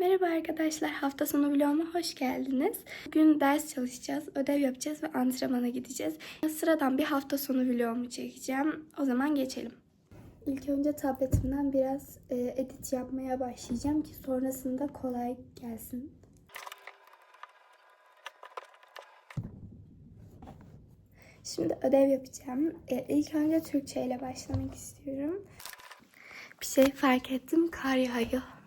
Merhaba arkadaşlar, hafta sonu vloguma hoş geldiniz. Bugün ders çalışacağız, ödev yapacağız ve antrenmana gideceğiz. Sıradan bir hafta sonu vlogumu çekeceğim. O zaman geçelim. İlk önce tabletimden biraz e, edit yapmaya başlayacağım ki sonrasında kolay gelsin. Şimdi ödev yapacağım. E, ilk önce Türkçe ile başlamak istiyorum. Bir şey fark ettim, kar yağıyor.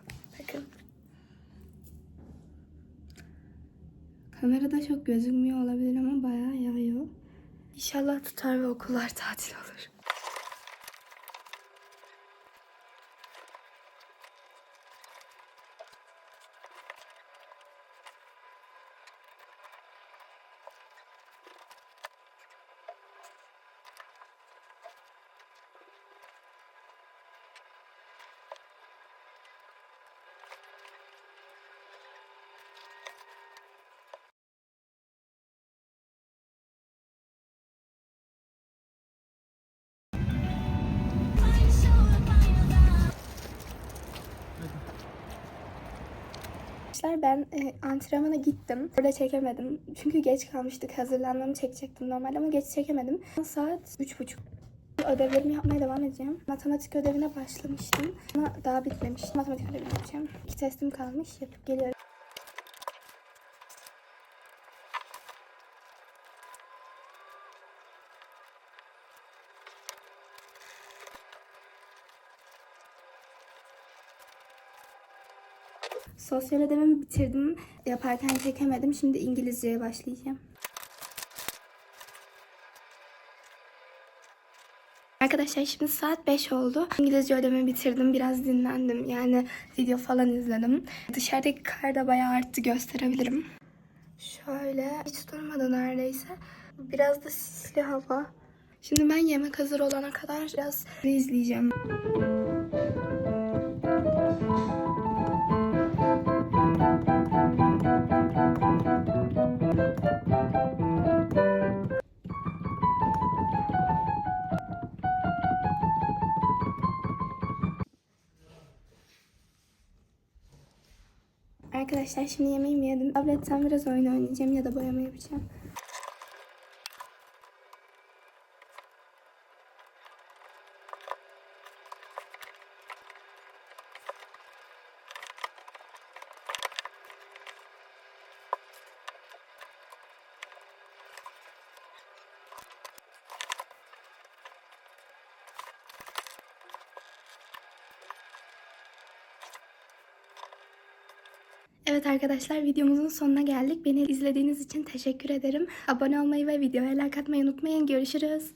Kamerada çok gözükmüyor olabilir ama bayağı yağıyor. İnşallah tutar ve okullar tatil olur. Arkadaşlar ben e, antrenmana gittim. Orada çekemedim. Çünkü geç kalmıştık. Hazırlanmamı çekecektim normalde ama geç çekemedim. Saat üç buçuk. Ödevlerimi yapmaya devam edeceğim. Matematik ödevine başlamıştım ama daha bitmemiş. Matematik ödevini yapacağım. İki testim kalmış. Yapıp geliyorum. Sosyal ödevimi bitirdim. Yaparken çekemedim. Şimdi İngilizceye başlayacağım. Arkadaşlar şimdi saat 5 oldu. İngilizce ödevimi bitirdim. Biraz dinlendim. Yani video falan izledim. Dışarıdaki kar da bayağı arttı gösterebilirim. Şöyle hiç durmadı neredeyse. Biraz da sisli hava. Şimdi ben yemek hazır olana kadar biraz izleyeceğim. Arkadaşlar şimdi yemeğimi yedim. Tabletten biraz oyun oynayacağım ya da boyama yapacağım. Evet arkadaşlar videomuzun sonuna geldik. Beni izlediğiniz için teşekkür ederim. Abone olmayı ve videoya like atmayı unutmayın. Görüşürüz.